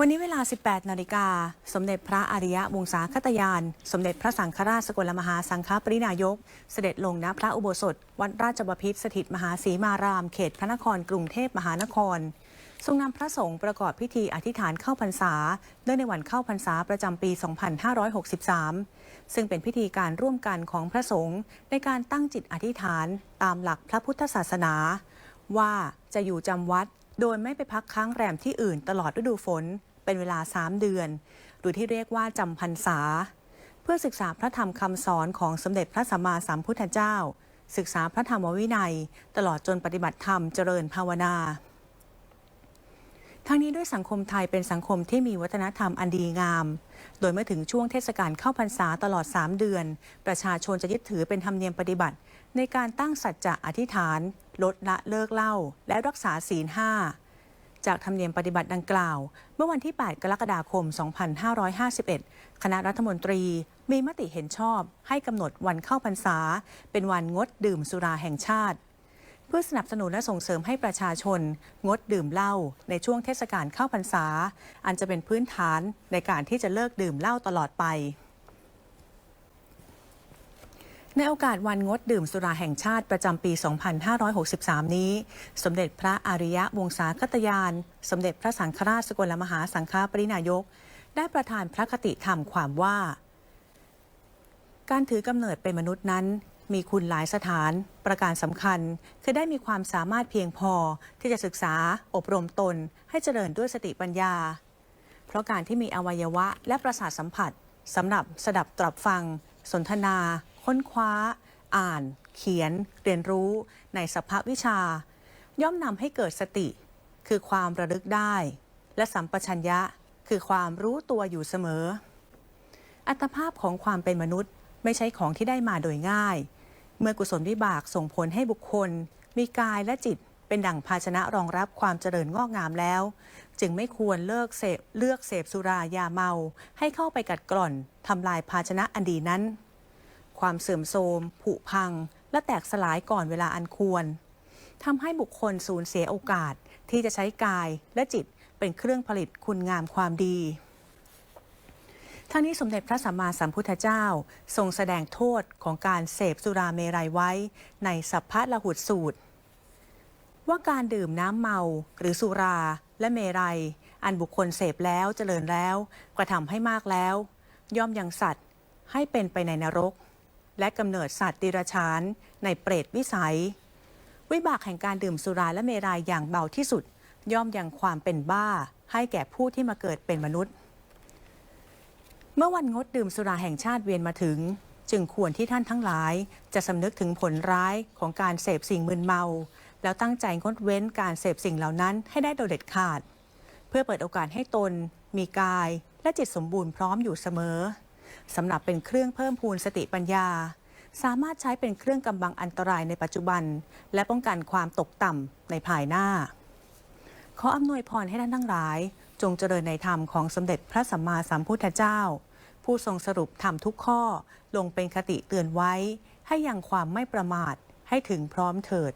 วันนี้เวลา 18 นาฬิกา สมเด็จพระอริยวงศาคตยาน สมเด็จพระสังฆราชสกลมหาสังฆปรินายก เสด็จลงณพระอุโบสถ วัดราชบพิตรสถิตมหาศรีมาราม เขตพระนครกรุงเทพมหานคร ทรงนำพระสงฆ์ประกอบพิธีอธิษฐานเข้าพรรษาเนื่องในวันเข้าพรรษาประจำปี 2563 ซึ่งเป็นพิธีการร่วมกันของพระสงฆ์ในการตั้งจิตอธิษฐานตามหลักพระพุทธศาสนา ว่าจะอยู่จำวัด โดยไม่ไปพักค้างแรมที่อื่นตลอดฤดูฝน เป็นเวลา 3 เดือน หรือที่เรียกว่าจำพรรษา เพื่อศึกษาพระธรรมคำสอนของสมเด็จพระสัมมาสัมพุทธเจ้า ศึกษาพระธรรมวินัย ตลอดจนปฏิบัติธรรมเจริญภาวนา ทั้งนี้ด้วยสังคมไทยเป็นสังคมที่มีวัฒนธรรมอันดีงาม โดยเมื่อถึงช่วงเทศกาลเข้าพรรษาตลอด 3 เดือน ประชาชนจะยึดถือเป็นธรรมเนียมปฏิบัติ ในการตั้งสัจจะอธิษฐาน ลดละเลิกเหล้าและรักษาศีลห้าจากธรรมเนียมปฏิบัติดังกล่าว เมื่อวันที่ 8 กรกฎาคม 2551 คณะรัฐมนตรีมีมติเห็นชอบ ให้กำหนดวันเข้าพรรษา เป็นวันงดดื่มสุราแห่งชาติ เพื่อสนับสนุนและส่งเสริมให้ประชาชน งดดื่มเหล้าในช่วงเทศกาลเข้าพรรษา อันจะเป็นพื้นฐานในการที่จะเลิกดื่มเหล้าตลอดไป ในโอกาสวันงดดื่มสุราแห่งชาติประจำปี 2563 นี้ สมเด็จพระอริยะวงศาคตยาน สมเด็จพระสังฆราชสกลมหาสังฆปรินายก ได้ประทานพระคติธรรมความว่าการถือกำเนิดเป็นมนุษย์นั้น มีคุณหลายสถานประการสำคัญ คือได้มีความสามารถเพียงพอที่จะศึกษาอบรมตน ให้เจริญด้วยสติปัญญา เพราะการที่มีอวัยวะและประสาทสัมผัสสำหรับสดับตรับฟัง สนทนา ค้นคว้า อ่าน เขียน เรียนรู้ ในสภาวิชา ย่อมนำให้เกิดสติ คือความระลึกได้ และสัมปชัญญะคือความรู้ตัวอยู่เสมอ อัตภาพของความเป็นมนุษย์ ไม่ใช่ของที่ได้มาโดยง่าย เมื่อกุศลวิบากส่งผลให้บุคคล มีกายและจิตเป็นดั่งภาชนะรองรับความเจริญงอกงามแล้ว จึงไม่ควรเลิกเสพเลือกเสพสุรายาเมา ให้เข้าไปกัดกร่อนทำลายภาชนะอันดีนั้น ความเสื่อมโทรมผุพัง และแตกสลายก่อนเวลาอันควรทำให้บุคคลสูญเสียโอกาสที่จะใช้กายและจิตเป็นเครื่องผลิตคุณงามความดี ทั้งนี้สมเด็จพระสัมมาสัมพุทธเจ้า ทรงแสดงโทษของการเสพสุราเมรัยไว้ ในสัพพะละหุดสูตร ว่าการดื่มน้ำเมาหรือสุราและเมรัย อันบุคคลเสพแล้วเจริญแล้วกระทำให้มากแล้ว ย่อมยังสัตว์ให้เป็นไปในนรก และกำเนิดสัตว์ดิรชานในเปรตวิสัย วิบากแห่งการดื่มสุราและเมรัยอย่างเบาที่สุด ย่อมยังความเป็นบ้าให้แก่ผู้ที่มาเกิดเป็นมนุษย์ เมื่อวันงดดื่มสุราแห่งชาติเวียนมาถึง จึงควรที่ท่านทั้งหลาย จะสำนึกถึงผลร้ายของการเสพสิ่งมึนเมา แล้วตั้งใจงดเว้นการเสพสิ่งเหล่านั้นให้ได้โดยเด็ดขาด เพื่อเปิดโอกาสให้ตน มีกาย และจิตสมบูรณ์พร้อมอยู่เสมอสำหรับเป็นเครื่องเพิ่มพูนสติปัญญา สามารถใช้เป็นเครื่องกำบังอันตรายในปัจจุบัน และป้องกันความตกต่ำในภายหน้า ขออำนวยพรให้ท่านทั้งหลาย จงเจริญในธรรมของสมเด็จพระสัมมาสัมพุทธเจ้า ผู้ทรงสรุปธรรมทุกข้อลงเป็นคติเตือนไว้ ให้ยังความไม่ประมาทให้ถึงพร้อมเถิด